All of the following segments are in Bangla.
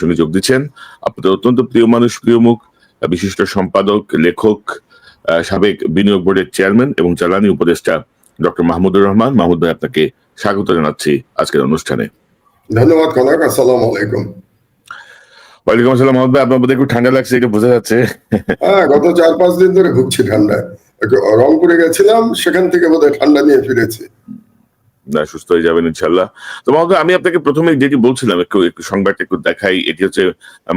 সঙ্গে যোগ দিচ্ছেন। আপনাদের অত্যন্ত প্রিয় মানুষ প্রিয় মুখ বিশিষ্ট সম্পাদক লেখক সাবেক বিনিয়োগ বোর্ডের চেয়ারম্যান এবং জ্বালানি উপদেষ্টা ডক্টর মাহমুদুর রহমান। মাহমুদ ভাই আপনাকে স্বাগত জানাচ্ছি আজকের অনুষ্ঠানে। ধন্যবাদ কনক আসসালাম আলাইকুম। ওয়ালাইকুম আসসালাম মাহমুদ ভাই আপনার একটু ঠান্ডা লাগছে এটা বোঝা যাচ্ছে। হ্যাঁ গত চার পাঁচ দিন ধরে ভুগছি ঠান্ডায়। রংপুরে গেছিলাম সেখান থেকে বোধহয় ঠান্ডা নিয়ে ফিরেছি। সুস্থ হয়ে যাবেন ইনশাল্লাহ তো মহোদয়, আমি আপনাকে প্রথমে যেটি বলছিলাম, একটু একটু সংবাদটা একটু দেখাই, এটি হচ্ছে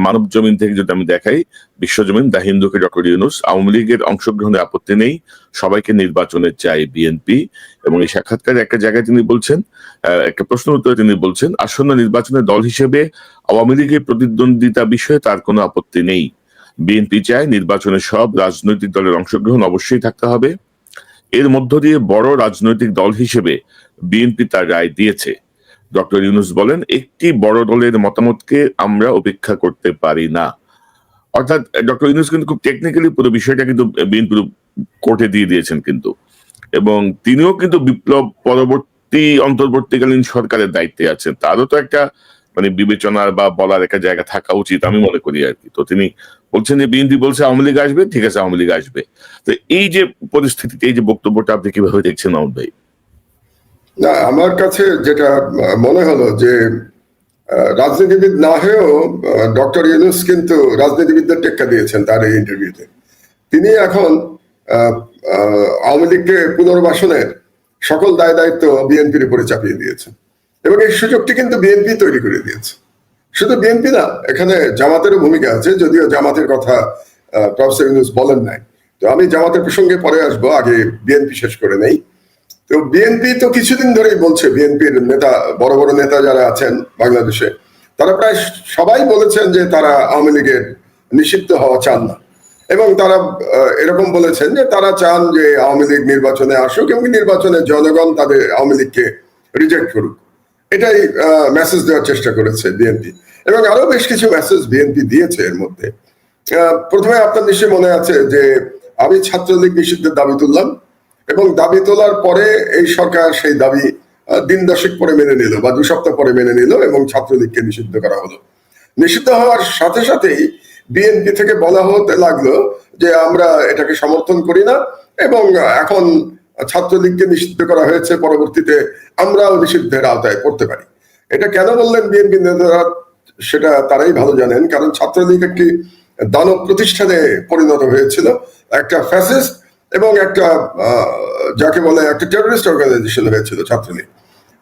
মানব জমিন থেকে যদি আমি দেখাই বিশ্বজমিন দা হিন্দুকে ডক্টর ইউনুস, আওয়ামী লীগের অংশগ্রহণে আপত্তি নেই, সবাইকে নির্বাচনে চাই বিএনপি। এবং এই সাক্ষাৎকারে একটা জায়গায় তিনি বলছেন একটা প্রশ্ন উত্তরে তিনি বলছেন, আসন্ন নির্বাচনে দল হিসেবে আওয়ামী লীগের প্রতিদ্বন্দ্বিতা বিষয়ে তার কোনো আপত্তি নেই। বিএনপি চায় নির্বাচনে সব রাজনৈতিক দলের অংশগ্রহণ অবশ্যই থাকতে হবে। এর মধ্য দিয়ে বড় রাজনৈতিক দল হিসেবে বিএনপি তার রায় দিয়েছে। ডক্টর ইউনুস বলেন, একটি বড় দলের মতামতকে আমরা উপেক্ষা করতে পারি না। অর্থাৎ, ডক্টর ইউনুস কিন্তু খুব টেকনিক্যালি পুরো বিষয়টা কিন্তু বিএনপি কোর্টে দিয়ে দিয়েছেন কিন্তু। এবং তিনিও কিন্তু বিপ্লব পরবর্তী, অন্তর্বর্তীকালীন সরকারের দায়িত্বে আছেন। তারও তো একটা মানে বিবেচনার বা বলার একটা জায়গা থাকা উচিত, আমি মনে করি আর কি। তো তিনি বলছেন যে বিএনপি বলছে আওয়ামী লীগ আসবে, ঠিক আছে, আওয়ামী লীগ আসবে। তো এই যে পরিস্থিতিতে, এই যে বক্তব্যটা আপনি কীভাবে দেখছেন মাহমুদ ভাই? না, আমার কাছে যেটা মনে হলো যে রাজনীতিবিদ না হয়েও ডক্টর ইউনুস কিন্তু রাজনীতিবিদদের টেক্কা দিয়েছেন তার এই ইন্টারভিউতে তিনি এখন আওয়ামী লীগকে পুনর্বাসনের সকল দায় দায়িত্ব বিএনপির উপরে চাপিয়ে দিয়েছেন। এবং এই সুযোগটি কিন্তু বিএনপি তৈরি করে দিয়েছে। শুধু বিএনপি না, এখানে জামাতেরও ভূমিকা আছে, যদিও জামাতের কথা প্রফেসর ইউনুস বলেন নাই। তো আমি জামাতের প্রসঙ্গে পরে আসব, আগে বিএনপি শেষ করে নেই। তো বিএনপি তো কিছুদিন ধরেই বলছে বিএনপির নেতা, বড় বড় নেতা যারা আছেন বাংলাদেশে, তারা প্রায় সবাই বলেছেন যে তারা আওয়ামী লীগের নিষিদ্ধ হওয়া চান না। এবং তারা এরকম বলেছেন যে তারা চান যে আওয়ামী লীগ নির্বাচনে আসুক এবং নির্বাচনে জনগণ তাদের আওয়ামী লীগকে রিজেক্ট করুক। এটাই মেসেজ দেওয়ার চেষ্টা করেছে বিএনপি এবং আরও বেশ কিছু মেসেজ বিএনপি দিয়েছে এর মধ্যে। প্রথমে আপনার নিশ্চয়ই মনে আছে যে, আমি ছাত্রলীগ নিষিদ্ধের দাবি তুললাম এবং দাবি তোলার পরে এই সরকার সেই দাবি দিন দশেক পরে মেনে নিল বা দু সপ্তাহ পরে মেনে নিল এবং ছাত্রলীগকে নিষিদ্ধ করা হলো। নিষিদ্ধ হওয়ার সাথে সাথেই বিএনপি থেকে বলা হতে লাগল যে, আমরা এটাকে সমর্থন করি না এবং এখন ছাত্রলীগকে নিষিদ্ধ করা হয়েছে, পরবর্তীতে আমরাও নিষিদ্ধের আওতায় পড়তে পারি। এটা কেন বললেন বিএনপি নেতারা? সেটা তারাই ভালো জানেন, কারণ ছাত্রলীগ একটি দানব প্রতিষ্ঠানে পরিণত হয়েছিল, একটা ফ্যাসিস্ট এবং একটা যাকে বলে একটা টেররিস্ট অর্গানাইজেশন হয়েছিল ছাত্রলীগ।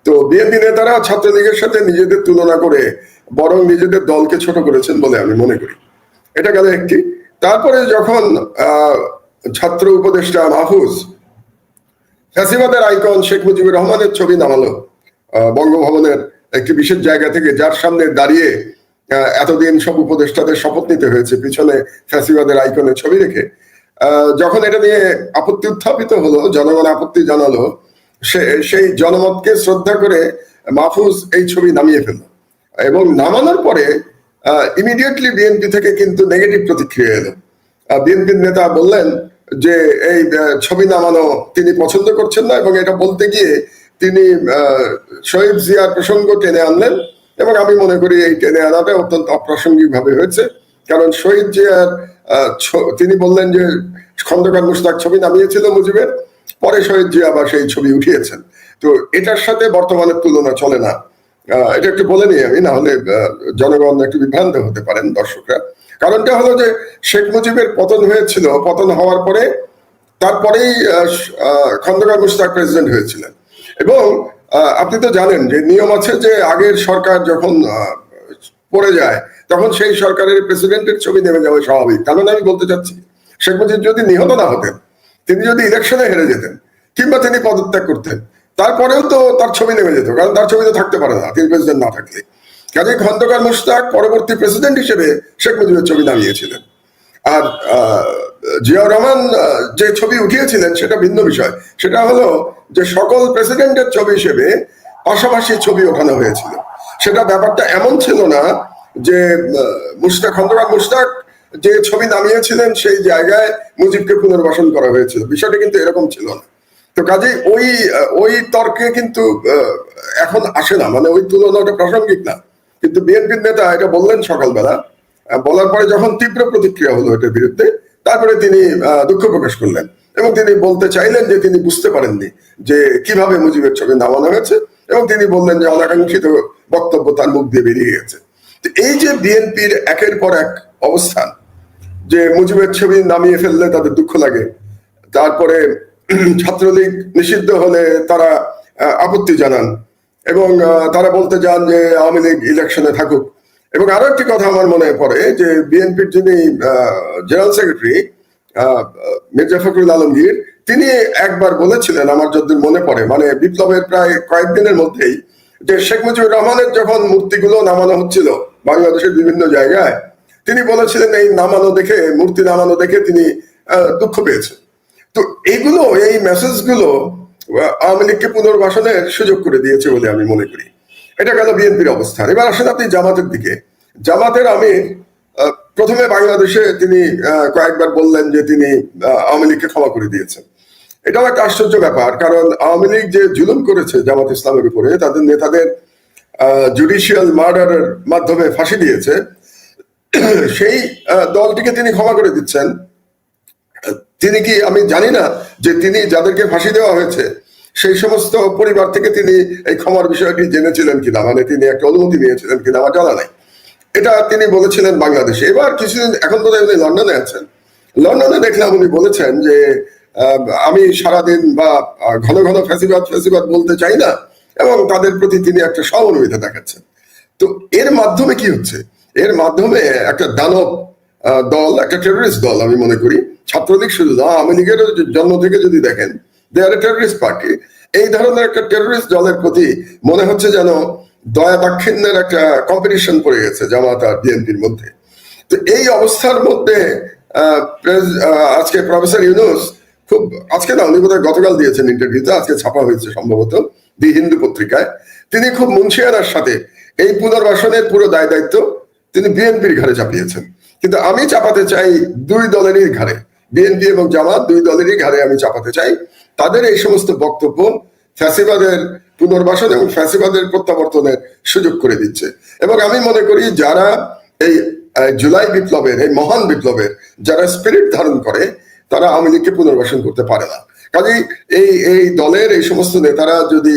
তো বিএনপি নেতারা ছাত্রলীগের সাথে নিজেদের তুলনা করে বরং নিজেদের দলকে ছোট করেছেন বলে আমি মনে করি। এটা গেল একটি। তারপরে যখন ছাত্র উপদেষ্টা মাহফুজ ফ্যাসিবাদের আইকন শেখ মুজিবুর রহমানের ছবি নামালো বঙ্গভবনের একটি বিশেষ জায়গা থেকে যার সামনে দাঁড়িয়ে এতদিন সব উপদেষ্টাদের শপথ নিতে হয়েছে, পিছনে ফ্যাসিবাদের আইকনের ছবি রেখে যখন এটা নিয়ে আপত্তি উত্থাপিত হলো, জনগণ আপত্তি জানালো, সে, সেই জনমতকে শ্রদ্ধা করে মাহফুজ এই ছবি নামিয়ে ফেলল। এবং নামানোর পরে ইমিডিয়েটলি বিএনপি থেকে কিন্তু নেগেটিভ প্রতিক্রিয়া এলো। বিএনপির নেতা বললেন যে, এই ছবি নামানো তিনি পছন্দ করছেন না এবং এটা বলতে গিয়ে তিনি শহীদ জিয়ার প্রসঙ্গ টেনে আনলেন এবং আমি মনে করি এই টেনে আনাটা অত্যন্ত অপ্রাসঙ্গিক ভাবে হয়েছে। কারণ শহীদ জিয়ার তিনি বললেন যে, খন্দকার মুশতাক ছবি নামিয়েছিল মুজিবের, পরে শহীদ জিয়া আবার সেই ছবি উঠিয়েছেন। তো এটার সাথে বর্তমানের তুলনা চলে না। এটা একটু বলে নিই আমি, না হলে জনগণ একটু বিভ্রান্ত হতে পারেন দর্শকরা। কারণটা হলো যে, শেখ মুজিবের পতন হয়েছিল, পতন হওয়ার পরে, তারপরেই খন্দকার মুশতাক প্রেসিডেন্ট হয়েছিলেন। এবং আপনি তো জানেন যে নিয়ম আছে যে আগের সরকার যখন পড়ে যায়, তখন সেই সরকারের প্রেসিডেন্টের ছবি নেমে যাওয়া স্বাভাবিক। তার মানে আমি বলতে চাচ্ছি, শেখ মুজিব যদি নিহত না হতেন, তিনি যদি ইলেকশনে হেরে যেতেন, কিংবা তিনি পদত্যাগ করতেন, তারপরেও তো তার ছবি নেমে যেত, কারণ তার ছবি তো থাকতে পারে না, তিনি প্রেসিডেন্ট না থাকলে। কাজে খন্দকার মুশতাক পরবর্তী প্রেসিডেন্ট হিসেবে শেখ মুজিবের ছবি নামিয়েছিলেন। আর জিয়াউর রহমান যে ছবি উঠিয়েছিলেন সেটা ভিন্ন বিষয়। সেটা হলো যে সকল প্রেসিডেন্টের ছবি হিসেবে পাশাপাশি ছবি ওঠানো হয়েছিল। সেটা ব্যাপারটা এমন ছিল না যে মুশতাক, খন্দকার মুশতাক যে ছবি নামিয়েছিলেন সেই জায়গায় মুজিবকে পুনর্বাসন করা হয়েছিল। বিষয়টা কিন্তু এরকম ছিল না। তো কাজে ওই ওই তর্কে কিন্তু এখন আসে না। মানে ওই তুলনাটা প্রাসঙ্গিক না। কিন্তু বিএনপির নেতা এটা বললেন সকালবেলা। বলার পরে যখন তীব্র প্রতিক্রিয়া হলো এটার বিরুদ্ধে তারপরে তিনি দুঃখ প্রকাশ করলেন এবং তিনি বলতে চাইলেন যে তিনি বুঝতে পারেননি যে কীভাবে মুজিবের ছবি নামানো হয়েছে এবং তিনি বললেন যে অনাকাঙ্ক্ষিত বক্তব্য তার মুখ দিয়ে বেরিয়ে গেছে। এই যে বিএনপির একের পর এক অবস্থান, যে মুজিবের ছবি নামিয়ে ফেললে তাদের দুঃখ লাগে, তারপরে ছাত্রলীগ নিষিদ্ধ হলে তারা আপত্তি জানান এবং তারা বলতে যান যে আওয়ামী লীগ ইলেকশনে থাকুক। এবং আরও একটি কথা আমার মনে পড়ে যে বিএনপির যিনি জেনারেল সেক্রেটারি মির্জা ফখরুল আলমগীর, তিনি একবার বলেছিলেন, আমার যতদূর মনে পড়ে মানে বিপ্লবের প্রায় কয়েকদিনের মধ্যেই, যে শেখ মুজিবুর রহমানের যখন মূর্তিগুলো নামানো হচ্ছিল বাংলাদেশের বিভিন্ন জায়গায়, তিনি বলেছিলেন, এই নামানো দেখে, মূর্তি নামানো দেখে তিনি দুঃখ পেয়েছেন। তো এইগুলো, এই মেসেজগুলো আওয়ামী লীগকে পুনর্বাসনের সুযোগ করে দিয়েছে বলে আমি মনে করি। এটা গেল বিএনপির অবস্থান। এবার আসেন আপনি জামাতের দিকে। জামাতের আহ, প্রথমে বাংলাদেশে তিনি কয়েকবার বললেন যে তিনি আওয়ামী লীগকে ক্ষমা করে দিয়েছেন। এটাও একটা আশ্চর্য ব্যাপার কারণ আওয়ামী লীগ যে জুলুম করেছে জামাত ইসলামের উপরে তাদের নেতাদের জুডিশিয়াল মার্ডারের মাধ্যমে ফাঁসি দিয়েছে। সেই দলটিকে তিনি ক্ষমা করে দিচ্ছেন। তিনি কি আমি জানি না যে তিনি যাদেরকে ফাঁসি দেওয়া হয়েছে সেই সমস্ত পরিবার থেকে তিনি এই ক্ষমার বিষয়টি জেনেছিলেন কিনা? মানে তিনি একটা অনুমতি নিয়েছিলেন কিনা আমার জানা নাই। এটা তিনি বলেছিলেন বাংলাদেশে। এবার কিছুদিন, এখন বোধহয় উনি লন্ডনে আছেন। লন্ডনে দেখলাম উনি বলেছেন যে আমি সারাদিন বা ঘন ঘন ফ্যাসিবাদ ফ্যাসিবাদ বলতে চাই না, এবং তাদের প্রতি তিনি একটা সহানুভূতি দেখাচ্ছেন। তো এর মাধ্যমে কি হচ্ছে? এর মাধ্যমে একটা দানব দল, একটা টেররিস্ট দল আমি মনে করি, ছাত্রলীগ শুধু না, আওয়ামী লীগের জন্ম থেকে যদি দেখেন আর টেররিস্ট পার্টি এই ধরনের একটা টেররিস্ট দলের প্রতি মনে হচ্ছে যেন দয়া দাক্ষিণ্যের একটা কম্পিটিশন পড়ে গেছে জামাত আর বিএনপির মধ্যে। তো এই অবস্থার মধ্যে আজকে প্রফেসর ইউনুস খুব, আজকে না, উনি বোধহয় গতকাল দিয়েছেন ইন্টারভিউতে আজকে ছাপা হয়েছে সম্ভবত দি হিন্দু পত্রিকায়। তিনি খুব মুন্সিয়ানার সাথে এই পুনর্বাসনের পুরো দায় দায়িত্ব তিনি বিএনপির ঘাড়ে চাপিয়েছেন। কিন্তু আমি চাপাতে চাই দুই দলেরই ঘাড়ে, বিএনপি এবং জামাত দুই দলেরই ঘাড়ে আমি চাপাতে চাই। তাদের এই সমস্ত বক্তব্য ফ্যাসিবাদের পুনর্বাসন এবং ফ্যাসিবাদের প্রত্যাবর্তনের সুযোগ করে দিচ্ছে। এবং আমি মনে করি যারা এই জুলাই বিপ্লবের, এই মহান বিপ্লবের যারা স্পিরিট ধারণ করে, তারা আওয়ামী লীগকে পুনর্বাসন করতে পারে না। কাজেই এই এই দলের, এই সমস্ত নেতারা যদি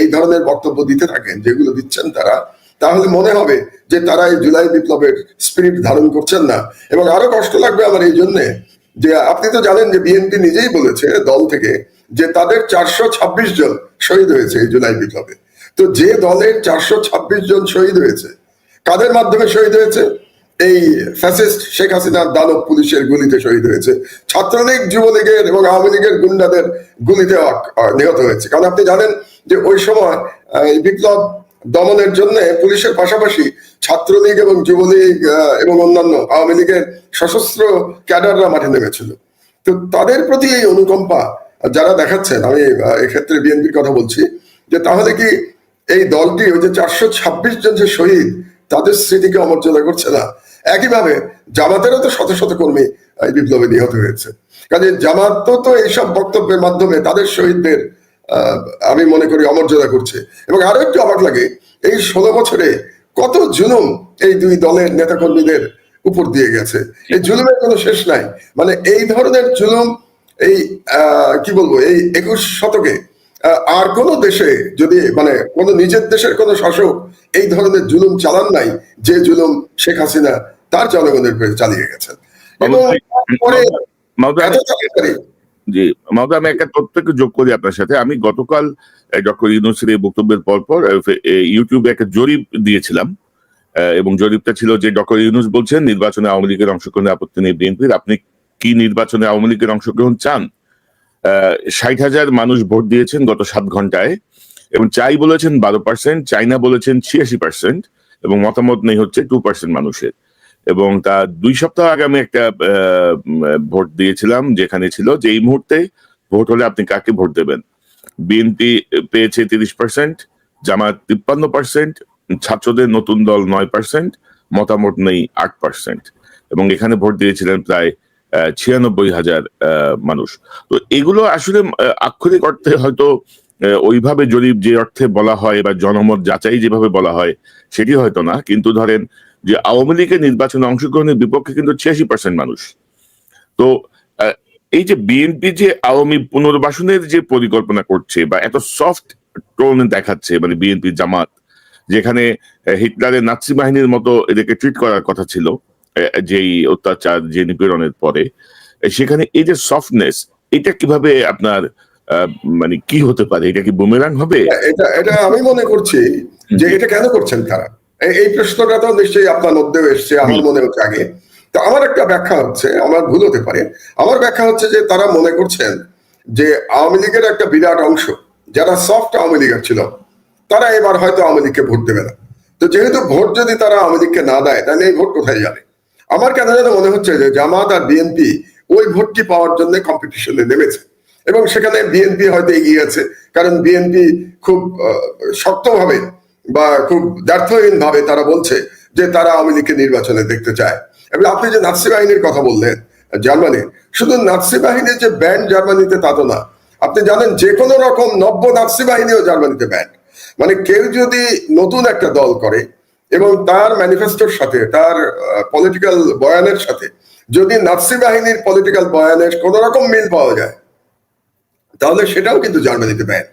এই ধরনের বক্তব্য দিতে থাকেন, যেগুলো দিচ্ছেন তারা, তাহলে মনে হবে যে তারা এই জুলাই বিপ্লবের স্পিরিট ধারণ করছেন না। এবং আরও কষ্ট লাগবে আমার এই জন্যে যে আপনি তো জানেন যে বিএনপি নিজেই বলেছে দল থেকে যে তাদের চারশো ছাব্বিশ জন শহীদ হয়েছে এই জুলাই বিপ্লবে। তো যে দলের চারশো ছাব্বিশ জন শহীদ হয়েছে, কাদের মাধ্যমে শহীদ হয়েছে? এই ফ্যাসিস্ট শেখ হাসিনার দানব পুলিশের গুলিতে শহীদ হয়েছে। ছাত্রলীগ, যুবলীগের এবং আওয়ামী লীগের গুন্ডাদের গুলিতে নিহত হয়েছে। কারণ আপনি জানেন যে ওই সময় বিপ্লব দমনের জন্য পুলিশের পাশাপাশি ছাত্রলীগ এবং যুবলীগ এবং অন্যান্য আওয়ামী লীগের সশস্ত্র ক্যাডাররা মাঠে নেমেছিল। তো তাদের প্রতি এই অনুকম্পা যারা দেখাচ্ছেন, আমি এক্ষেত্রে বিএনপির কথা বলছি, যে তাহলে কি এই দলটি ওই যে চারশো ছাব্বিশ জন যে শহীদ, তাদের স্মৃতিকে অমর্যাদা করছে না? একইভাবে জামাতেরও তো শত শত কর্মী এই বিপ্লবে নিহত হয়েছে। কাজে জামাত তো এইসব বক্তব্যের মাধ্যমে তাদের শহীদদের আমি মনে করি অমর্যাদা করছে। এবং আরও একটু অবাক লাগে এই ষোলো বছরে কত জুলুম এই দুই দলের নেতাকর্মীদের উপর দিয়ে গেছে। এই জুলুমের কোনো শেষ নাই। মানে এই ধরনের জুলুম এই কি বলব এই একুশ শতকে আর কোন দেশে যদি মানে কোন নিজের দেশের কোন শাসক এই ধরনের জুলুম চালান নাই যে জুলুম শেখ হাসিনা তার জনগণের চালিয়ে গেছেন। এবং তাড়াতাড়ি জি মাহমুদ আমি একটা তথ্য একটু যোগ করি আপনার সাথে। আমি গতকাল ডক্টর ইউনুসের এই বক্তব্যের পর পর আহ, ফে- এ, ইউটিউবে একটা জরিপ দিয়েছিলাম। এবং জরিপটা ছিল যে ডক্টর ইউনুস বলছেন নির্বাচনে আওয়ামী লীগের অংশগ্রহণে আপত্তি নেই বিএনপির। আপনি কি নির্বাচনে আওয়ামী লীগের অংশগ্রহণ চান? ষাট হাজার মানুষ ভোট দিয়েছেন গত সাত ঘন্টায় এবং চাই বলেছেন বারো পার্সেন্ট চাইনা বলেছেন ছিয়াশি পার্সেন্ট এবং মতামত নেই হচ্ছে টু পার্সেন্ট মানুষের। এবং তার দুই সপ্তাহ আগে আমি একটা ভোট দিয়েছিলাম, যেখানে ছিল যে এই মুহূর্তে ভোট হলে আপনি কাকে ভোট দেবেন? বিএনপি পেয়েছে তিরিশ পার্সেন্ট জামাত তিপ্পান্ন পার্সেন্ট ছাত্রদের নতুন দল নয় পার্সেন্ট মতামত নেই আট পার্সেন্ট এবং এখানে ভোট দিয়েছিলেন প্রায় ছিয়ানব্বই হাজার মানুষ। তো এগুলো আসলে আক্ষরিক অর্থে হয়তো ওইভাবে জরিপ যে অর্থে বলা হয় বা জনমত যাচাই যেভাবে বলা হয়, সেটি হয়তো না। কিন্তু ধরেন যে আওয়ামী লীগের নির্বাচনে অংশগ্রহণের বিপক্ষে কিন্তু ছিয়াশি পার্সেন্ট মানুষ। তো এই যে বিএনপি যে আওয়ামী পুনর্বাসনের যে পরিকল্পনা করছে বা এত সফট টোনে দেখাচ্ছে মানে বিএনপি জামাত যেখানে হিটলারের নাৎসি বাহিনীর মতো এদেরকে ট্রিট করার কথা ছিল যেই অত্যাচার যে নিপীড়নের পরে সেখানে এই যে সফটনেস এটা কীভাবে আপনার মানে কি হতে পারে? এটা কি বুমেরাং হবে? এটা এটা আমি মনে করছি যে এটা কেন করছেন তারা? এই- প্রশ্নটা তো নিশ্চয়ই আপনার মধ্যেও এসছে আমার মনে হচ্ছে আগে। তো আমার একটা ব্যাখ্যা হচ্ছে আমার ভুল হতে পারে। আমার ব্যাখ্যা হচ্ছে যে তারা মনে করছেন যে আওয়ামী লীগের একটা বিরাট অংশ যারা সফট আওয়ামী লীগের ছিল তারা এবার হয়তো আওয়ামী লীগকে ভোট দেবে না। তো যেহেতু ভোট যদি তারা আওয়ামী লীগকে না দেয় তাহলে এই ভোট কোথায় যাবে? আমার কেন যেন মনে হচ্ছে যে জামাত আর বিএনপি ওই ভোটটি পাওয়ার জন্য কম্পিটিশনে নেমেছে। এবং সেখানে বিএনপি হয়তো এগিয়ে আছে কারণ বিএনপি খুব শক্তভাবে বা খুব দ্ব্যর্থহীন ভাবে তারা বলছে যে তারা আওয়ামী লীগকে নির্বাচনে দেখতে চায়। এবং আপনি যে নাৎসি বাহিনীর কথা বললেন, জার্মানি, শুধু নাৎসি বাহিনীর যে ব্যান্ড জার্মানিতে তা তো না। আপনি জানেন যে কোনো রকম নব্য নাৎসি বাহিনীও জার্মানিতে ব্যান্ড। মানে কেউ যদি নতুন একটা দল করে এবং তার ম্যানিফেস্টোর সাথে, তার পলিটিক্যাল বয়ানের সাথে যদি নাৎসি বাহিনীর পলিটিক্যাল বয়ানের কোন রকম মিল পাওয়া যায়, তাহলে সেটাও কিন্তু জার্মানিতে ব্যান্ড।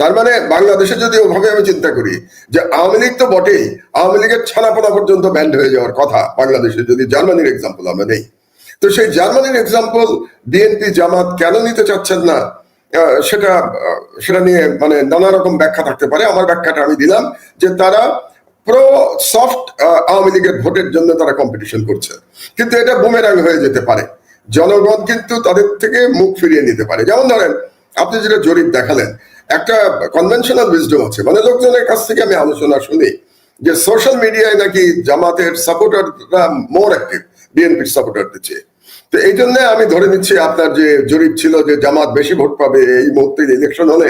তার মানে বাংলাদেশে যদি ওভাবে আমি চিন্তা করি যে আওয়ামী লীগ তো বটেই, আওয়ামী লীগের ছানাপোনা পর্যন্ত ব্যান্ড হয়ে যাওয়ার কথা বাংলাদেশে, যদি জার্মানির এক্সাম্পল আমরা নেই। তো সেই জার্মানির এক্সাম্পল বিএনপি জামাত কেন নিতে চাচ্ছেন না? সেটা সেটা নিয়ে মানে নানা রকম ব্যাখ্যা থাকতে পারে। আমার ব্যাখ্যাটা আমি দিলাম যে তারা প্রো সফট আওয়ামী লীগের ভোটের জন্য তারা কম্পিটিশন করছে। কিন্তু এটা বুমেরাং হয়ে যেতে পারে। জনগণ কিন্তু তাদের থেকে মুখ ফিরিয়ে নিতে পারে। যেমন ধরেন আপনি যেটা জরিপ দেখালেন, একটা কনভেনশনাল উইজডম আছে। মানে লোকজনের কাছ থেকে আমি আলোচনা শুনি যে সোশ্যাল মিডিয়ায় নাকি জামাতের সাপোর্টাররা মোর অ্যাক্টিভ বিএনপির সাপোর্টারদের চেয়ে। তো এই জন্য আমি ধরে নিচ্ছি আপনার যে জরিপ ছিল যে জামাত বেশি ভোট পাবে এই মুহূর্তে ইলেকশন হলে,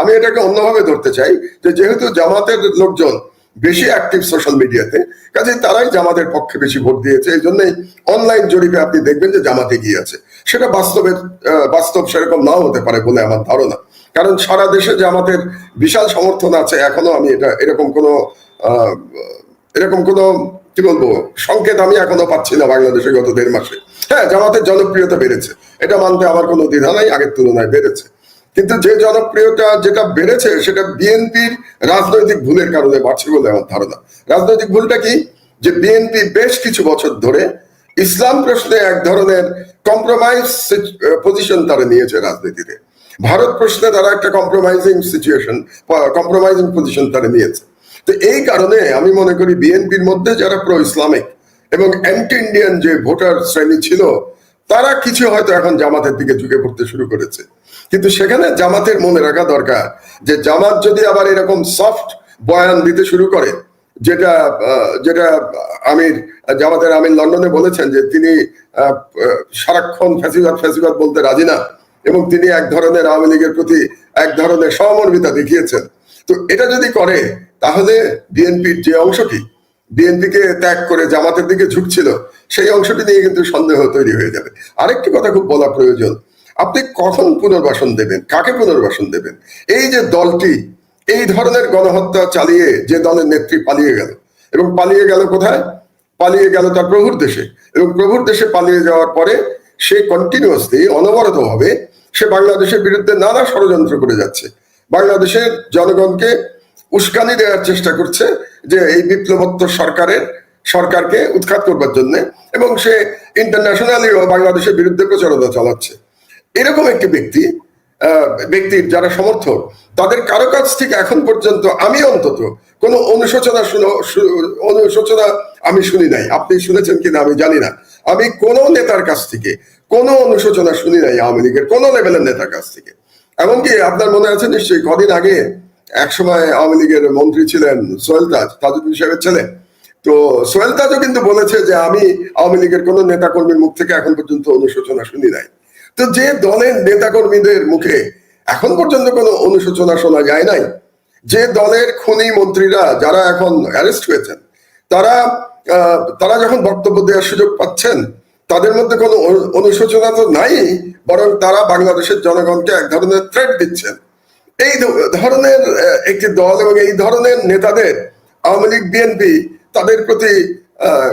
আমি এটাকে অন্যভাবে ধরতে চাই যে যেহেতু জামাতের লোকজন বেশি অ্যাক্টিভ সোশ্যাল মিডিয়াতে কাজে তারাই জামাতের পক্ষে বেশি ভোট দিয়েছে। এই জন্যই অনলাইন জরিপে আপনি দেখবেন যে জামাতে গিয়ে আছে। সেটা বাস্তবে বাস্তব সেরকম নাও হতে পারে বলে আমার ধারণা। কারণ সারা দেশে যে আমাদের বিশাল সমর্থন আছে, এখনও আমি এটা, এরকম কোনো এরকম কোনো, কি বলব, সংকেত আমি এখনও পাচ্ছি না বাংলাদেশে গত দেড় মাসে। হ্যাঁ জামাতের জনপ্রিয়তা বেড়েছে, এটা মানতে আমার কোনো দ্বিধা নাই, আগের তুলনায় বেড়েছে। কিন্তু যে জনপ্রিয়তা যেটা বেড়েছে, সেটা বিএনপির রাজনৈতিক ভুলের কারণে বাড়ছে বলে আমার ধারণা। রাজনৈতিক ভুলটা কি? যে বিএনপি বেশ কিছু বছর ধরে ইসলাম প্রশ্নে এক ধরনের কম্প্রোমাইজ পজিশন তারা নিয়েছে রাজনীতিতে। ভারত প্রশ্নে তারা একটা কম্প্রোমাইজিং সিচুয়েশন কম্প্রোমাইজিং পজিশন তারা নিয়েছে। তো এই কারণে আমি মনে করি বিএনপির মধ্যে যারা প্রো ইসলামিক এবং অ্যান্টি ইন্ডিয়ান যে ভোটার শ্রেণি ছিল, তারা কিছু হয়তো এখন জামাতের দিকে ঝুঁকে পড়তে শুরু করেছে। কিন্তু সেখানে জামাতের মনে রাখা দরকার যে জামাত যদি আবার এরকম সফট বয়ান দিতে শুরু করে যেটা যেটা আমির, জামাতের আমির লন্ডনে বলেছেন যে তিনি সারাক্ষণ ফ্যাসিবাদ ফ্যাসিবাদ বলতে রাজি না এবং তিনি এক ধরনের আওয়ামী লীগের প্রতি এক ধরনের সহমর্মিতা দেখিয়েছেন। তো এটা যদি করে, তাহলে বিএনপির যে অংশটি বিএনপিকে ত্যাগ করে জামাতের দিকে ঝুঁকছিল, সেই অংশটি নিয়ে কিন্তু সন্দেহ তৈরি হয়ে যাবে। আরেকটি কথা খুব বলা প্রয়োজন, আপনি কখন পুনর্বাসন দেবেন? কাকে পুনর্বাসন দেবেন? এই যে দলটি এই ধরনের গণহত্যা চালিয়ে যে দলের নেত্রী পালিয়ে গেল, এবং পালিয়ে গেল কোথায়? পালিয়ে গেল তার প্রভুর দেশে। এবং প্রভুর দেশে পালিয়ে যাওয়ার পরে সে কন্টিনিউয়াসলি অনবরত ভাবে সে বাংলাদেশের বিরুদ্ধে নানা ষড়যন্ত্র করে যাচ্ছে। বাংলাদেশের জনগণকে উস্কানি দেওয়ার চেষ্টা করছে যে এই বিপ্লবোত্তর সরকারের, সরকারকে উৎখাত করবার জন্য, এবং সে ইন্টারন্যাশনালিও বাংলাদেশের বিরুদ্ধে প্রচারণা চালাচ্ছে। এরকম একটি ব্যক্তি ব্যক্তির যারা সমর্থক, তাদের কারও কাছ থেকে এখন পর্যন্ত আমি অন্তত কোনো অনুশোচনা শুনো অনুশোচনা আমি শুনি নাই। আপনি শুনেছেন কিনা আমি জানি না। আমি কোন নেতার কাছ থেকে কোনো অনুশোচনা শুনি নাই আওয়ামী লীগের, কোনো লেভেলের নেতার কাছ থেকে। এমনকি আপনার মনে আছে নিশ্চয়ই, কদিন আগে এক সময় আওয়ামী লীগের মন্ত্রী ছিলেন সোহেল তাজ তাজুদ্দিন সাহেবের ছেলে। তো সোহেল তাজও কিন্তু বলেছে যে আমি আওয়ামী লীগের কোন নেতা কর্মীর মুখ থেকে এখন পর্যন্ত অনুশোচনা শুনি নাই। তো যে দলের নেতা কর্মীদের মুখে এখন পর্যন্ত কোনো অনুশোচনা শোনা যায় নাই, যে দলের খুনি মন্ত্রীরা যারা এখন অ্যারেস্ট হয়েছেন, তারা তারা যখন বক্তব্য দেওয়ার সুযোগ পাচ্ছেন, তাদের মধ্যে কোনো অনু- অনুশোচনা তো নাই, বরং তারা বাংলাদেশের জনগণকে এক ধরনের থ্রেট দিচ্ছেন। এই ধরনের একটি দল এবং এই ধরনের নেতাদের আওয়ামী লীগ বিএনপি তাদের প্রতি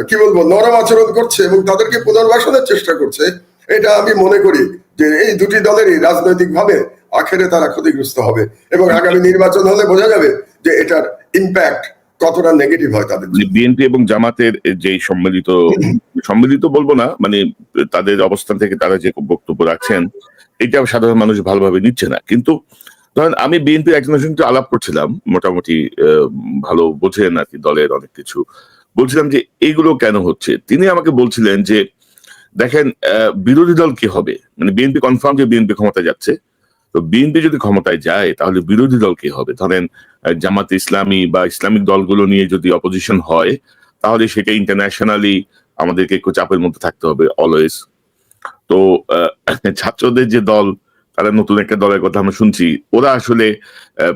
কি বলব, নরম আচরণ করছে এবং তাদেরকে পুনর্বাসনের চেষ্টা করছে। এটা আমি মনে করি যে এই দুটি দলেরই রাজনৈতিকভাবে আখেরে তারা ক্ষতিগ্রস্ত হবে এবং আগামী নির্বাচন হলে বোঝা যাবে যে এটার ইম্প্যাক্ট কতটা নেগেটিভ হয় তাদের বিএনপি এবং জামাতের যে সম্মিলিত সম্মিলিত বলব না মানে তাদের অবস্থান থেকে তারা যে বক্তব্য রাখছেন, এটা সাধারণ মানুষ ভালোভাবে নিচ্ছে না। কিন্তু ধরেন আমি বিএনপি একজনের সঙ্গে আলাপ করছিলাম, মোটামুটি ভালো বোঝেন আর কি দলের অনেক কিছু। বলছিলাম যে এইগুলো কেন হচ্ছে? তিনি আমাকে বলছিলেন যে দেখেন বিরোধী দল কি হবে? মানে বিএনপি কনফার্ম যে বিএনপি ক্ষমতায় যাচ্ছে। তো বিএনপি যদি ক্ষমতায় যায়, তাহলে বিরোধী দল কি হবে? ধরেন জামাত ইসলামী বা ইসলামিক দলগুলো নিয়ে যদি অপোজিশন হয়, তাহলে সেটা ইন্টারন্যাশনালি আমাদেরকে একটু চাপের মধ্যে থাকতে হবে অলওয়েজ তো ছাত্রদের যে দল, তারা নতুন একটা দলের কথা আমরা শুনছি, ওরা আসলে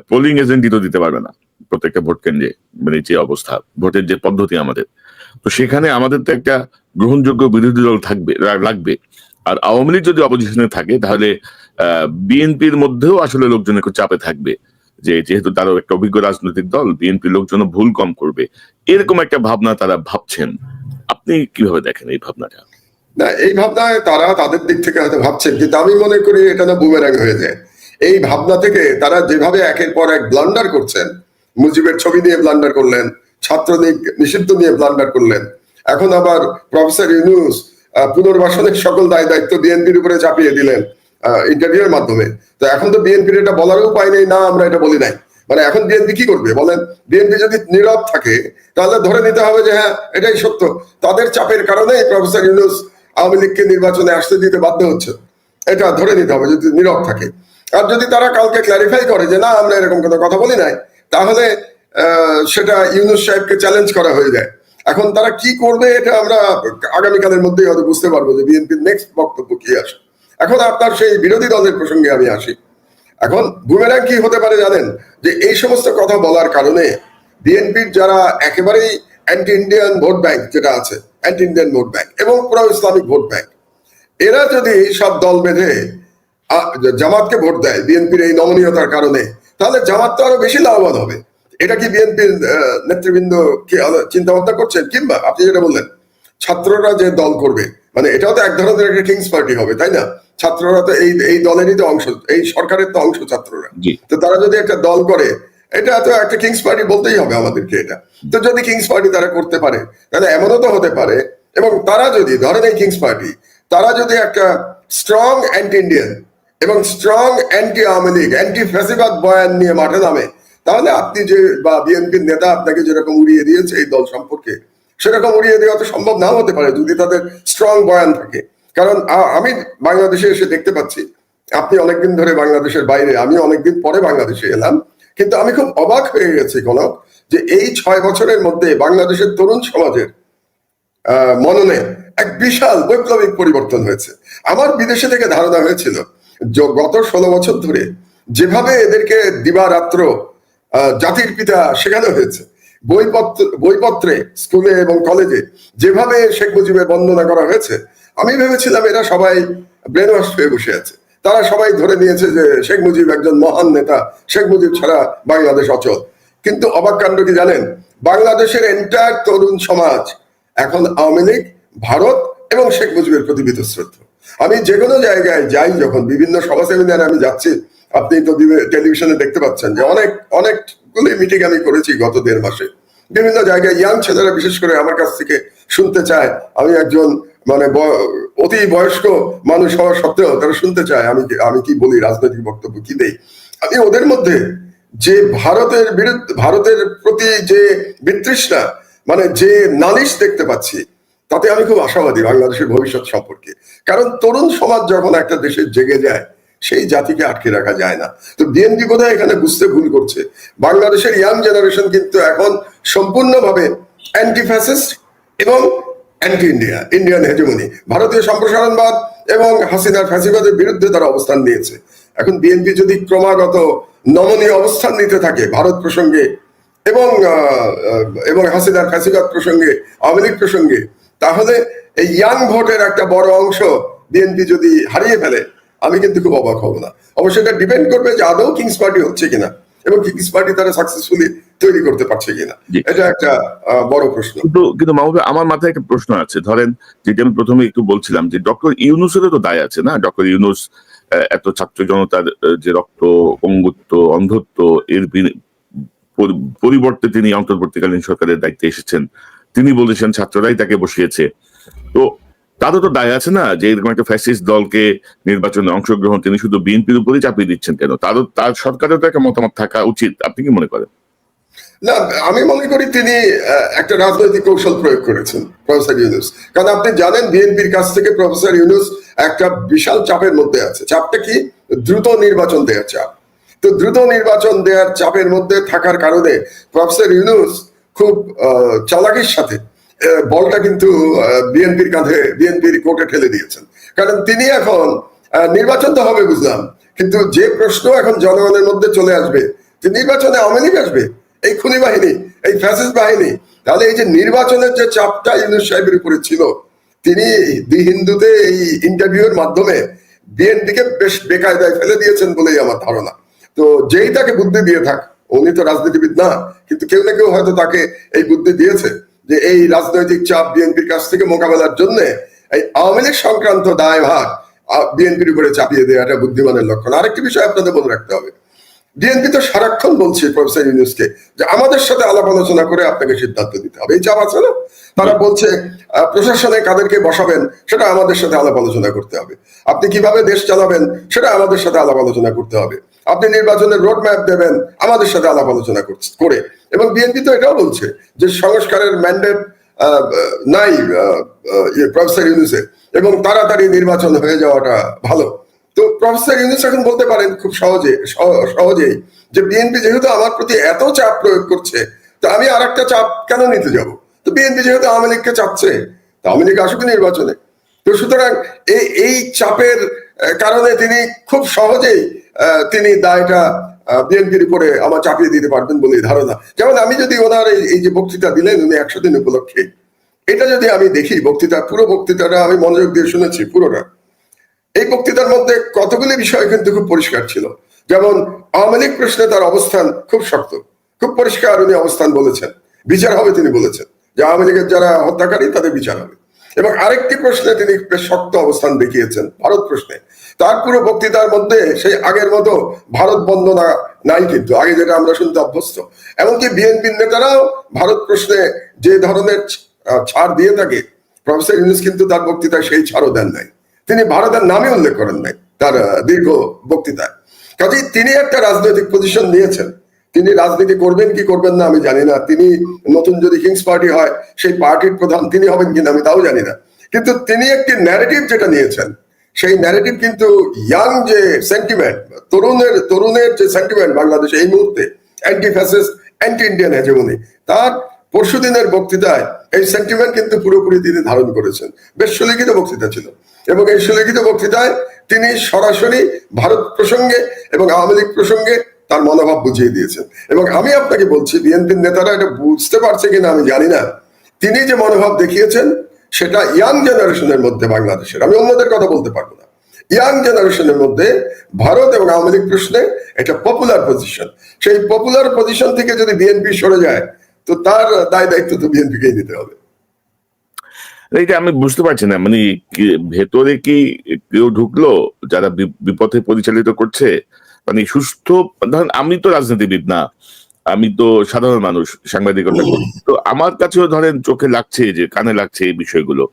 পোলিং এজেন্টই তো দিতে পারবে না প্রত্যেকটা ভোট কেন্দ্রে। মানে যে অবস্থা, ভোটের যে পদ্ধতি আমাদের। তো সেখানে আমাদের তো একটা গ্রহণযোগ্য বিরোধী দল থাকবে লাগবে। আর আওয়ামী লীগ যদি অপোজিশনে থাকে, তাহলে বিএনপির মধ্যেও আসলে লোকজন একটু চাপে থাকবে। যে যেহেতু তারও একটা অভিজ্ঞ রাজনৈতিক দল বিএনপি লোকজন ভুল কম করবে। এরকম একটা ভাবনা তারা ভাবছেন। আপনি কীভাবে দেখেন এই ভাবনাটা? না, এই ভাবনায় তারা তাদের দিক থেকে হয়তো ভাবছেন, কিন্তু আমি মনে করি এটা না বুমেরাং হয়ে যায়। এই ভাবনা থেকে তারা যেভাবে একের পর এক ব্লান্ডার করছেন, মুজিবের ছবি নিয়ে ব্লান্ডার করলেন, ছাত্রলীগ নিষিদ্ধ নিয়ে ব্লান্ডার করলেন এখন আবার প্রফেসর ইউনুস পুনর্বাসনের সকল দায় দায়িত্ব বিএনপির উপরে চাপিয়ে দিলেন ইন্টারভিউর মাধ্যমে। তো এখন তো বিএনপির এটা বলারও উপায় নেই, না আমরা এটা বলি নাই। মানে এখন বিএনপি কি করবে বলেন? বিএনপি যদি নীরব থাকে, তাহলে ধরে নিতে হবে যে হ্যাঁ এটাই সত্য। তাদের চাপের কারণে প্রফেসর ইউনুস আওয়ামী লীগকে নির্বাচনে আসতে দিতে বাধ্য হচ্ছে। এটা ধরে নিতে হবে যদি নীরব থাকে। আর যদি তারা কালকে ক্ল্যারিফাই করে যে না, আমরা এরকম কোনো কথা বলি নাই, তাহলে সেটা ইউনুস সাহেবকে চ্যালেঞ্জ করা হয়ে যায়। এখন তারা কি করবে এটা আমরা আগামীকালের মধ্যেই হয়তো বুঝতে পারব যে বিএনপির নেক্সট বক্তব্য কি আসে। এখন আপনার সেই বিরোধী দলের প্রসঙ্গে আমি আসি। এখন বুমেরাং কি হতে পারে জানেন? যে এই সমস্ত কথা বলার কারণে বিএনপির যারা একেবারেই অ্যান্টি ইন্ডিয়ান ভোট ব্যাংক যেটা আছে অ্যান্টি ইন্ডিয়ান ভোট ব্যাংক এবং প্রো ইসলামিক ভোট ব্যাংক এরা যদি সব দল বেঁধে জামাতকে ভোট দেয় বিএনপির এই নমনীয়তার কারণে, তাহলে জামাত তো আরও বেশি লাভবান হবে। এটা কি বিএনপির নেতৃবৃন্দ কি চিন্তা ভাবনা করছেন? কিংবা আপনি যেটা বললেন ছাত্ররা যে দল করবে মানে এটাও তো এক ধরনের একটা কিংস পার্টি হবে তাই না? ছাত্ররা তো এই এই দলেরই তো অংশ এই সরকারের তো অংশ ছাত্ররা। তো তারা যদি একটা দল করে এটা তো একটা কিংস পার্টি বলতেই হবে আমাদেরকে এটা। তো যদি কিংস পার্টি তারা করতে পারে তাহলে এমনও তো হতে পারে এবং তারা যদি ধরেন এই কিংস পার্টি তারা যদি একটা স্ট্রং অ্যান্টি ইন্ডিয়ান এবং strong anti Awami League anti ফ্যাসিবাদ বয়ান নিয়ে মাঠে নামে তাহলে আপনি যে, বা বিএনপির নেতা আপনাকে যেরকম উড়িয়ে দিয়েছে এই দল সম্পর্কে, সেরকম উড়িয়ে দেওয়া তো সম্ভব নাও হতে পারে, যদি তাদের স্ট্রং বয়ান থাকে। কারণ আমি বাংলাদেশে এসে দেখতে পাচ্ছি, আপনি অনেকদিন ধরে বাংলাদেশের বাইরে আমি অনেকদিন পরে বাংলাদেশে এলাম, কিন্তু আমি খুব অবাক হয়ে গেছি কোন যে এই ছয় বছরের মধ্যে বাংলাদেশের তরুণ সমাজের মননে এক বিশাল বৈপ্লবিক পরিবর্তন হয়েছে। আমার বিদেশে থেকে ধারণা হয়েছিল গত ষোলো বছর ধরে যেভাবে এদেরকে দিবারাত্র জাতির পিতা শেখানো হয়েছে। বইপত্র বইপত্রে, স্কুলে এবং কলেজে যেভাবে শেখ মুজিবের বন্দনা করা হয়েছে, আমি ভেবেছিলাম এরা সবাই ব্রেন হয়ে বসে আছে। তারা সবাই ধরে নিয়েছে যে শেখ মুজিব একজন মহান নেতা, শেখ মুজিব ছাড়া বাংলাদেশ অচল। কিন্তু অবাক কাণ্ড কি জানেন? বাংলাদেশের এন্টায়ার তরুণ সমাজ, এখন আওয়ামী লীগ, ভারত এবং শেখ মুজিবের প্রতি বীতশ্রদ্ধ আমি যে কোনো জায়গায় যাই, যখন বিভিন্ন সভা সেমিনারে আমি যাচ্ছি আপনি তো টেলিভিশনে দেখতে পাচ্ছেন যে অনেক, অনেকগুলি মিটিং আমি করেছি গত দেড় মাসে। বিভিন্ন জায়গায় ইয়াং ছেলেরা বিশেষ করে আমার কাছ থেকে শুনতে চায়। আমি একজন মানে অতি বয়স্ক মানুষ হওয়া সত্ত্বেও তারা শুনতে চায় আমি আমি কি বলি, রাজনৈতিক বক্তব্য কি দেই। আমি ওদের মধ্যে যে ভারতের বিরুদ্ধে ভারতের প্রতি যে বিতৃষ্ণা মানে যে নালিশ দেখতে পাচ্ছি, তাতে আমি খুব আশাবাদী বাংলাদেশের ভবিষ্যৎ সম্পর্কে। কারণ তরুণ সমাজ যখন একটা দেশে জেগে যায় সেই জাতিকে আটকে রাখা যায় না। তো বিএনপি বোধহয় এখানে বুঝতে ভুল করছে। বাংলাদেশের ইয়াং জেনারেশন কিন্তু এখন সম্পূর্ণভাবে অ্যান্টি ফ্যাসিস্ট এবং অ্যান্টি ইন্ডিয়া ইন্ডিয়ান হেজমনি ভারতীয় সম্প্রসারণবাদ এবং হাসিনার ফ্যাসিবাদের বিরুদ্ধে তারা অবস্থান নিয়েছে। এখন বিএনপি যদি ক্রমাগত নমনীয় অবস্থান নিতে থাকে ভারত প্রসঙ্গে এবং এবং হাসিনার ফ্যাসিবাদ প্রসঙ্গে, আওয়ামী লীগ প্রসঙ্গে, তাহলে এই ইয়াং ভোটের একটা বড় অংশ বিএনপি যদি হারিয়ে ফেলে আমি কিন্তু খুব অবাক হব না। অবশ্যই এটা ডিপেন্ড করবে যে আদৌ কিংস পার্টি হচ্ছে কিনা এবং কিংস পার্টি তারা সাকসেসফুলি তৈরি করতে পারছে কিনা। এটা একটা বড় প্রশ্ন। কিন্তু কিন্তু মাহবুব আমার মাথায় একটা প্রশ্ন আছে। ধরেন যেটা আমি প্রথমে একটু বলছিলাম যে ডক্টর ইউনুসেরও তো দায় আছে না? ডক্টর ইউনুস এত ছাত্র জনতার যে রক্ত অঙ্গুত্ব অন্ধত্ব এর পরিবর্তে তিনি অন্তর্বর্তীকালীন সরকারের দায়িত্বে এসেছেন। তিনি বলেছেন ছাত্ররাই তাকে বসিয়েছে। তো তারও তো দায় আছে না যে এরকম একটা ফ্যাসিস্ট দলকে নির্বাচনে অংশগ্রহণ তিনি শুধু বিএনপির উপরেই চাপিয়ে দিচ্ছেন কেন? তারও, তার সরকারের তো একটা মতামত থাকা উচিত। আপনি কি মনে করেন? না, আমি মনে করি তিনি একটা রাজনৈতিক কৌশল প্রয়োগ করেছেন, প্রফেসর ইউনুস। কারণ আপনি জানেন বিএনপির কাছ থেকে প্রফেসর ইউনুস একটা বিশাল চাপের মধ্যে আছে। চাপটা কি? দ্রুত নির্বাচন দেওয়ার চাপ। তো দ্রুত নির্বাচন দেওয়ার চাপের মধ্যে থাকার কারণে প্রফেসর ইউনুস খুব চালাকির সাথে বলটা কিন্তু বিএনপির কাঁধে, বিএনপির কোর্টে ঠেলে দিয়েছেন। কারণ তিনি এখন নির্বাচন তো হবে বুঝলাম, কিন্তু যে প্রশ্ন এখন জনগণের মধ্যে চলে আসবে, যে নির্বাচনে আওয়ামী লীগ আসবে, এই খুনি বাহিনী, এই ফ্যাসিস্ট বাহিনী, তাহলে এই যে নির্বাচনের যে চাপটা ইউনুস সাহেবের উপরে ছিল, তিনি দি হিন্দুতে এই ইন্টারভিউর মাধ্যমে বিএনপিকে বেশ বেকায়দায় ফেলে দিয়েছেন বলেই আমার ধারণা। তো যেই তাকে বুদ্ধি দিয়ে থাক, উনি তো রাজনীতিবিদ না, কিন্তু কেউ না কেউ হয়তো তাকে এই বুদ্ধি দিয়েছে। যে এই রাজনৈতিক চাপ বিএনপির কাছ থেকে মোকাবেলার জন্য এই আওয়ামী লীগ সংক্রান্ত দায়ভার বিএনপির উপরে চাপিয়ে দেওয়াটা বুদ্ধিমানের লক্ষণ। আরেকটি বিষয় আপনাদের মনে রাখতে হবে। বিএনপি তো সারাক্ষণ বলছে প্রফেসর ইউনুসকে যে আমাদের সাথে আলাপ আলোচনা করে আপনাকে সিদ্ধান্ত দিতে হবে। এই চাপ আছে না? তারা বলছে প্রশাসনে কাদেরকে বসাবেন সেটা আমাদের সাথে আলাপ আলোচনা করতে হবে। আপনি কীভাবে দেশ চালাবেন সেটা আমাদের সাথে আলাপ আলোচনা করতে হবে। আপনি নির্বাচনের রোড ম্যাপ দেবেন, আমাদের সাথে আলাপ আলোচনা করে এবং বিএনপি তো এটাও বলছে যে সংস্কারের ম্যান্ডেট নাই ইয়ে, প্রফেসর ইউনুসে এবং তাড়াতাড়ি নির্বাচন হয়ে যাওয়াটা ভালো। তো প্রফেসর ইউনুস এখন বলতে পারেন খুব সহজে সহ- সহজেই যে বিএনপি যেহেতু আমার প্রতি এত চাপ প্রয়োগ করছে তো আমি আর একটা চাপ কেন নিতে যাব? তো বিএনপি যেহেতু আওয়ামী লীগকে চাচ্ছে তো আওয়ামী লীগ আসুক নির্বাচনে। তো সুতরাং এই এই চাপের কারণে তিনি খুব সহজেই তিনি দায়টা বিএনপির উপরে আমার চাপিয়ে দিতে পারবেন বলে ধারণা। যেমন আমি যদি ওনার এই- যে বক্তৃতা দিলেন, উনি একশো দিন উপলক্ষে। এটা যদি আমি দেখি, বক্তৃতা, পুরো বক্তৃতাটা আমি মনোযোগ দিয়ে শুনেছি, পুরোটা। এই বক্তৃতার মধ্যে কতগুলি বিষয় কিন্তু খুব পরিষ্কার ছিল। যেমন, আওয়ামী লীগ প্রশ্নে তার অবস্থান খুব শক্ত। খুব পরিষ্কার উনি অবস্থান বলেছেন। বিচার হবে তিনি বলেছেন। যে আওয়ামী লীগের যারা হত্যাকারী, তাদের বিচার হবে। এবং আরেকটি প্রশ্নে তিনি বেশ শক্ত অবস্থান দেখিয়েছেন, ভারত প্রশ্নে। তার পুরো বক্তৃতার মধ্যে সেই আগের মতো ভারত বন্দনা নাই কিন্তু, আগে যেটা আমরা শুনতে অভ্যস্ত। এমনকি বিএনপির নেতারাও ভারত প্রশ্নে যে ধরনের ছাড় দিয়ে থাকে, প্রফেসর ইউনুস কিন্তু তার বক্তৃতায় সেই ছাড়ও দেন নাই। তিনি ভারতের নামে উল্লেখ করেন নাই তার দীর্ঘ বক্তৃতায়। কাজেই তিনি একটা রাজনৈতিক পজিশন নিয়েছেন। তিনি রাজনীতি করবেন কি করবেন না আমি জানি না। তিনি নতুন যদি কিংস পার্টি হয়, সেই পার্টির প্রধান তিনি হবেন কিনা আমি তাও জানি না। কিন্তু তিনি একটি ন্যারেটিভ যেটা নিয়েছেন, সেই ন্যারেটিভ কিন্তু ইয়াং যে সেন্টিমেন্ট তরুণের তরুণের যে সেন্টিমেন্ট বাংলাদেশে এই মুহূর্তে anti fascist anti Indian hegemony তার পরশু দিনের বক্তৃতায় এই সেন্টিমেন্ট কিন্তু পুরোপুরি তিনি ধারণ করেছেন। বেশ সুলিখিত বক্তৃতা ছিল। এবং এই সুলিখিত বক্তৃতায় তিনি সরাসরি ভারত প্রসঙ্গে এবং আওয়ামী লীগ প্রসঙ্গে তার মনোভাব বুঝিয়ে দিয়েছেন। এবং আমি আপনাকে বলছি, বিএনপির নেতারা এটা বুঝতে পারছে কিনা আমি জানি না। তিনি যে মনোভাব দেখিয়েছেন, সেটা ইয়াং জেনারেশনের মধ্যে বাংলাদেশের। আমি অন্যদের কথা বলতে পারব না। ইয়াং জেনারেশনের মধ্যে ভারত এবং আওয়ামী লীগ প্রশ্নে এটা পপুলার পজিশন সেই পপুলার পজিশন থেকে যদি বিএনপি সরে যায়, তো তার দায় দায়িত্ব তো বিএনপিকেই নিতে হবে। এইটা আমি বুঝতে পারছি না। মানে ভেতরে কি কেউ ঢুকলো, যারা বিপথে পরিচালিত করছে মানে সুস্থ ধরেন আমি তো রাজনীতিবিদ না আমি তো সাধারণ মানুষ সাংবাদিকতা তো আমার কাছেও ধরেন চোখে লাগছে যে কানে লাগছে এই বিষয়গুলো।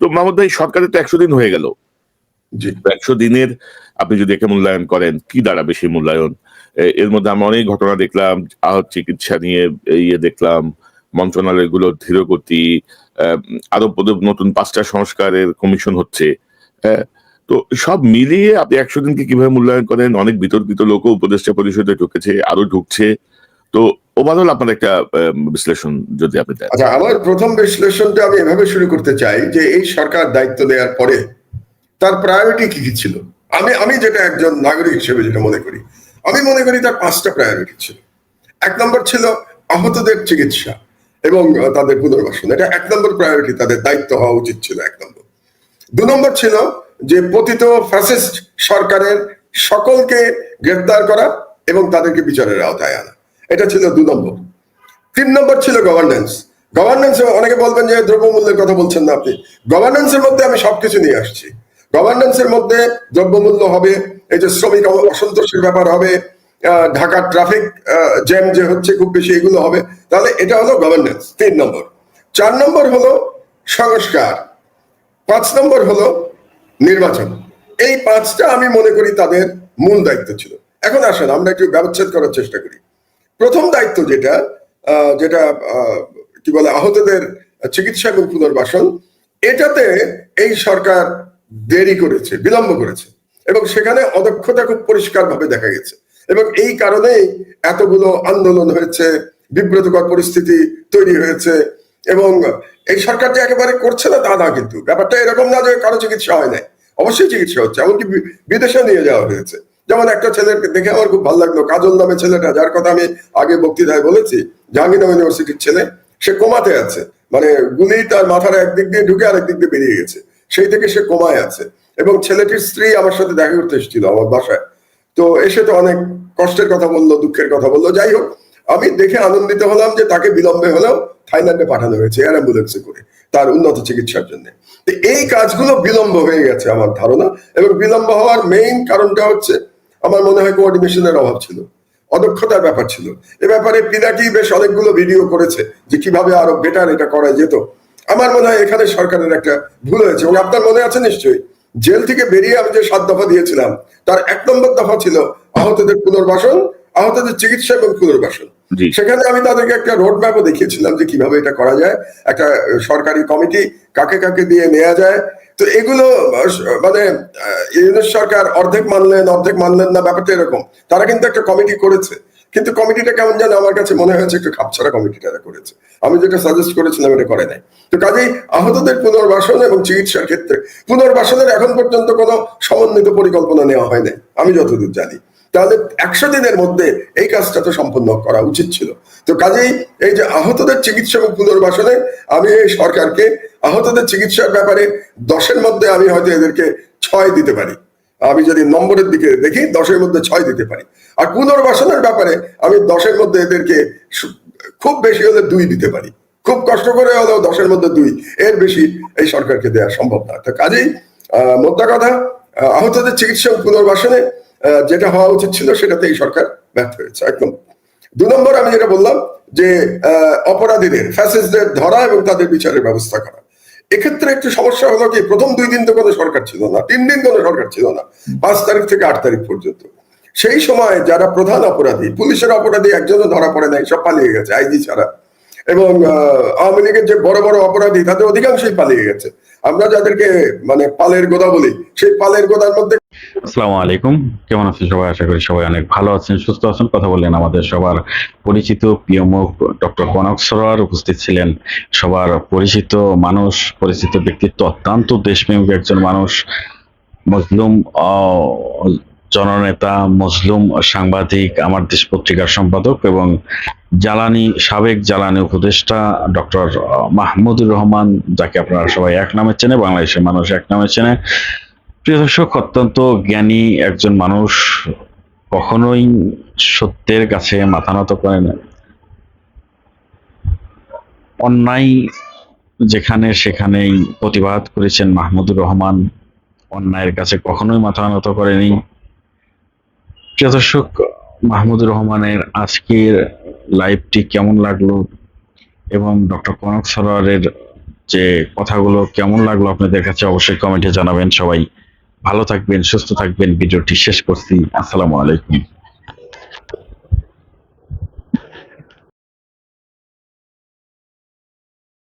তো মাহমুদ ভাই সরকারের তো একশো দিন হয়ে গেল। একশো দিনের আপনি যদি একে মূল্যায়ন করেন কি দাঁড়াবে সেই মূল্যায়ন? এর মধ্যে আমরা অনেক ঘটনা দেখলাম আহত চিকিৎসা নিয়ে ইয়ে দেখলাম মন্ত্রণালয়গুলোর ধীরগতি আহ, আরও নতুন পাঁচটা সংস্কারের কমিশন হচ্ছে হ্যাঁ, তো সব মিলিয়ে আপনি একশো দিনকে কীভাবে মূল্যায়ন করেন? অনেক বিতর্কিত লোক উপদেষ্টা পরিষদে ঢুকেছে, আরও ঢুকছে। তো ওভারঅল আপনার একটা বিশ্লেষণ যদি আপনি দেন। আচ্ছা আমার প্রথম বিশ্লেষণটা আমি এভাবে শুরু করতে চাই যে এই সরকার দায়িত্ব দেওয়ার পরে তার প্রায়োরিটি কি কি ছিল? আমি আমি যেটা একজন নাগরিক হিসেবে যেটা মনে করি, আমি মনে করি তার পাঁচটা প্রায়োরিটি ছিল। এক নম্বর ছিল আহতদের চিকিৎসা এবং তাদের পুনর্বাসন। এটা এক নম্বর প্রায়োরিটি তাদের দায়িত্ব হওয়া উচিত ছিল এক নম্বর। দু নম্বর ছিল যে পতিত ফ্যাসিস্ট সরকারের সকলকে গ্রেফতার করা এবং তাদেরকে বিচারের আওতায় আনা। এটা ছিল দু নম্বর। তিন নম্বর ছিল গভর্নেন্স গভর্নেন্স অনেকে বলবেন যে দ্রব্যমূল্যের কথা বলছেন না আপনি। গভর্নেন্সের মধ্যে আমি সবকিছু নিয়ে আসছি। গভর্নেন্সের মধ্যে দ্রব্যমূল্য হবে, এই যে শ্রমিক অসন্তোষের ব্যাপার হবে ঢাকার ট্রাফিক জ্যাম যে হচ্ছে খুব বেশি এগুলো হবে, তাহলে এটা হলো গভর্নেন্স তিন নম্বর। চার নম্বর হলো সংস্কার। পাঁচ নম্বর হলো নির্বাচন। এই পাঁচটা আমি মনে করি তাদের মূল দায়িত্ব ছিল। এখন আসেন, আমরা একটু ব্যবচ্ছেদ করার চেষ্টা করি। প্রথম দায়িত্ব যেটা যেটা কি বলে, আহতদের চিকিৎসা এবং পুনর্বাসন এটাতে এই সরকার দেরি করেছে, বিলম্ব করেছে। এবং সেখানে অদক্ষতা খুব পরিষ্কার ভাবে দেখা গেছে। এবং এই কারণেই এতগুলো আন্দোলন হয়েছে, বিব্রতকর পরিস্থিতি তৈরি হয়েছে। এবং এই সরকার যে একেবারে করছে না, তা না কিন্তু। ব্যাপারটা এরকম না যে কারও চিকিৎসা হয় নাই। অবশ্যই চিকিৎসা হচ্ছে, এমনকি বিদেশে নিয়ে যাওয়া হয়েছে। যেমন একটা ছেলেকে দেখে আমার খুব ভালো লাগল, কাজল নামে ছেলেটা, যার কথা আমি আগে বক্তৃতায় বলেছি, জাহাঙ্গীরনগর ইউনিভার্সিটির ছেলে, সে কোমাতে আছে। মানে গুলি তার মাথার একদিক দিয়ে ঢুকে আরেক দিক দিয়ে বেরিয়ে গেছে। সেই থেকে সে কোমায় আছে। এবং ছেলেটির স্ত্রী আমার সাথে দেখা করতে এসেছিল আমার বাসায়। তো এসে তো অনেক কষ্টের কথা বলল, দুঃখের কথা বলল। যাই হোক, আমি দেখে আনন্দিত হলাম যে তাকে বিলম্বে হলেও থাইল্যান্ডে পাঠানো হয়েছে অ্যাম্বুলেন্সে করে, তার উন্নত চিকিৎসার জন্য। এই কাজগুলো বিলম্ব হয়ে গেছে আমার ধারণা। এবং বিলম্ব হওয়ার মেইন কারণটা হচ্ছে আমার মনে হয় কোঅর্ডিনেশনের অভাব ছিল, অদক্ষতার ব্যাপার ছিল। এ ব্যাপারে পিনাকি বেশ অনেকগুলো ভিডিও করেছে যে কীভাবে আরও বেটার এটা করা যেত। আমার মনে হয় এখানে সরকারের একটা ভুল হয়েছে এবং আপনার মনে আছে নিশ্চয়ই, জেল থেকে বেরিয়ে আমি যে সাত দফা দিয়েছিলাম, তার এক নম্বর দফা ছিল আহতদের পুনর্বাসন, আহতদের চিকিৎসা এবং পুনর্বাসন। সেখানে আমি তাদেরকে একটা রোড ম্যাপও দেখিয়েছিলাম যে কীভাবে এটা করা যায়। একটা সরকারি কমিটি কাকে কাকে দিয়ে নেওয়া যায়। তো এগুলো মানে আহ, ইউনুস সরকার অর্ধেক মানলেন অর্ধেক মানলেন না ব্যাপারটা এরকম। তারা কিন্তু একটা কমিটি করেছে। কিন্তু কমিটিটা কেমন যেন আমার কাছে মনে হয়েছে একটু খাপছাড়া কমিটিটা এরা করেছে। আমি যেটা সাজেস্ট করেছিলাম এটা করে নাই। তো কাজেই আহতদের পুনর্বাসন এবং চিকিৎসার ক্ষেত্রে পুনর্বাসনের এখন পর্যন্ত কোনো সমন্বিত পরিকল্পনা নেওয়া হয় নাই আমি যতদূর জানি। তাহলে একশো দিনের মধ্যে এই কাজটা তো সম্পন্ন করা উচিত ছিল। তো কাজেই এই যে আহতদের চিকিৎসা এবং পুনর্বাসনে আমি এই সরকারকে আহতদের চিকিৎসার ব্যাপারে দশের মধ্যে আমি হয়তো এদেরকে ছয় দিতে পারি। আমি যদি নম্বরের দিকে দেখি দশের মধ্যে ছয় দিতে পারি। আর পুনর্বাসনের ব্যাপারে আমি দশের মধ্যে এদেরকে খুব বেশি হলে দুই দিতে পারি। খুব কষ্ট করে হলেও দশের মধ্যে দুই। এর বেশি এই সরকারকে দেওয়া সম্ভব না। তো কাজেই আহ, মোদ্দা কথা আহতদের চিকিৎসা পুনর্বাসনে যেটা হওয়া উচিত ছিল সেটাতে এই সরকার ব্যর্থ হয়েছে, একদম। দু নম্বর আমি যেটা বললাম যে অপরাধীদের ফ্যাসিস্টদের ধরা এবং তাদের বিচারের ব্যবস্থা করা। এক্ষেত্রে একটু সমস্যা হলো কি, প্রথম দুই দিন তো কোনো সরকার ছিল না, তিন দিন কোনো সরকার ছিল না, পাঁচ তারিখ থেকে আট তারিখ পর্যন্ত। সেই সময় যারা প্রধান অপরাধী, পুলিশের অপরাধী, একজনও ধরা পড়ে নাই, সব পালিয়ে গেছে, আইজি ছাড়া। এবং আওয়ামী লীগের যে বড় বড় অপরাধী, তাদের অধিকাংশই পালিয়ে গেছে। আমরা যাদেরকে মানে পালের গোদা বলি, সেই পালের গোদার মধ্যে আসসালামু আলাইকুম। কেমন আছেন সবাই? আশা করি সবাই অনেক ভালো আছেন, সুস্থ আছেন। কথা বললেন আমাদের সবার পরিচিত প্রিয় মুখ ডক্টর কনক সরোয়ার। উপস্থিত ছিলেন সবার পরিচিত মানুষ, পরিচিত ব্যক্তিত্ব অত্যন্ত দেশপ্রেমিক একজন মানুষ, মজলুম জননেতা মজলুম সাংবাদিক, আমার দেশ পত্রিকার সম্পাদক এবং জ্বালানি, সাবেক জ্বালানি উপদেষ্টা ডক্টর মাহমুদুর রহমান, যাকে আপনারা সবাই এক নামে চেনে, বাংলাদেশের মানুষ এক নামে চেনে। প্রিয় দর্শক, অত্যন্ত জ্ঞানী একজন মানুষ, কখনোই সত্যের কাছে মাথা নত করে না। অন্যায় যেখানে সেখানেই প্রতিবাদ করেছেন মাহমুদুর রহমান, অন্যায়ের কাছে কখনোই মাথা নত করেনি। প্রিয় দর্শক, মাহমুদুর রহমানের আজকের লাইভটি কেমন লাগল এবং ডক্টর কনক সরোয়ারের যে কথাগুলো কেমন লাগল আপনাদের কাছে অবশ্যই কমেন্টে জানাবেন। সবাই ভালো থাকবেন, সুস্থ থাকবেন। ভিডিওটি শেষ করছি। আসসালামু আলাইকুম।